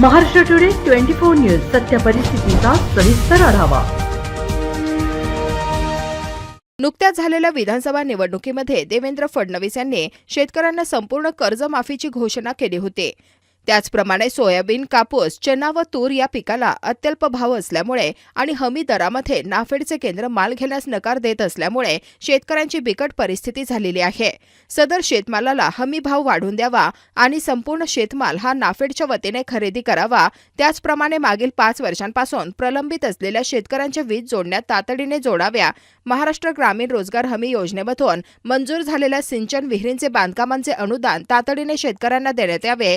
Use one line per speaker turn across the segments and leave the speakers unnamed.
Maharashtra today twenty four news सत्य परिस्थितीचा सविस्तर आढावा.
नुकत्याच झालेल्या विधानसभा निवडणुकीमध्ये देवेंद्र फडणवीस यांनी शेतकऱ्यांना संपूर्ण कर्जमाफीची घोषणा केली होती. त्याचप्रमाणे सोयाबीन कापूस चना व तूर या पिकाला अत्यल्प भाव असल्यामुळे आणि हमी दरामध्ये नाफेडचे केंद्र माल घेण्यास नकार देत असल्यामुळे शेतकऱ्यांची बिकट परिस्थिती झालेली आहे. सदर शेतमालाला हमी भाव वाढवून द्यावा आणि संपूर्ण शेतमाल हा नाफेडच्या वतीने खरेदी करावा त्याचप्रमाणे मागील पाच वर्षांपासून प्रलंबित असलेल्या शेतकऱ्यांच्या वीज जोडण्या तातडीने जोडाव्या महाराष्ट्र ग्रामीण रोजगार हमी योजनेमधून मंजूर झालेल्या सिंचन विहिरींचे बांधकामांचे अनुदान तातडीने शेतकऱ्यांना देण्यात यावे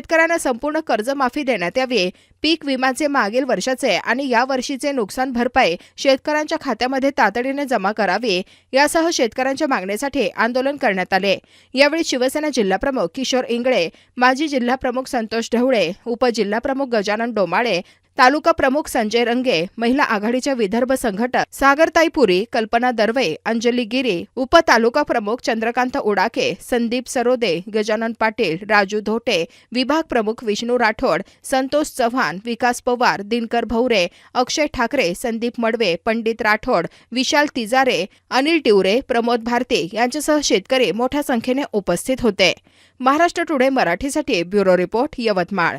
शेतकऱ्यांना संपूर्ण कर्जमाफी देण्यात यावी. पीक विम्याचे मागील वर्षाचे आणि या वर्षीचे नुकसान भरपाई शेतकऱ्यांच्या खात्यामध्ये तातडीने जमा करावी यासह शेतकऱ्यांच्या मागणीसाठी आंदोलन करण्यात आले. यावेळी शिवसेना जिल्हाप्रमुख किशोर इंगळे माजी जिल्हाप्रमुख संतोष ढवळे उपजिल्हाप्रमुख गजानन डोमाळे तालुका प्रमुख संजय रंगे महिला आघाडीच्या विदर्भ संघटक सागरताई पुरी कल्पना दर्वे अंजली गिरी उपतालुका प्रमुख चंद्रकांत उडाके संदीप सरोदे गजानन पाटील राजू धोटे विभाग प्रमुख विष्णू राठोड संतोष चव्हाण विकास पवार दिनकर भवरे अक्षय ठाकरे संदीप मडवे पंडित राठोड विशाल तिजारे अनिल टिवरे प्रमोद भारती यांच्यासह शेतकरी मोठ्या संख्येने उपस्थित होते. महाराष्ट्र टुडे मराठीसाठी ब्युरो रिपोर्ट यवतमाळ.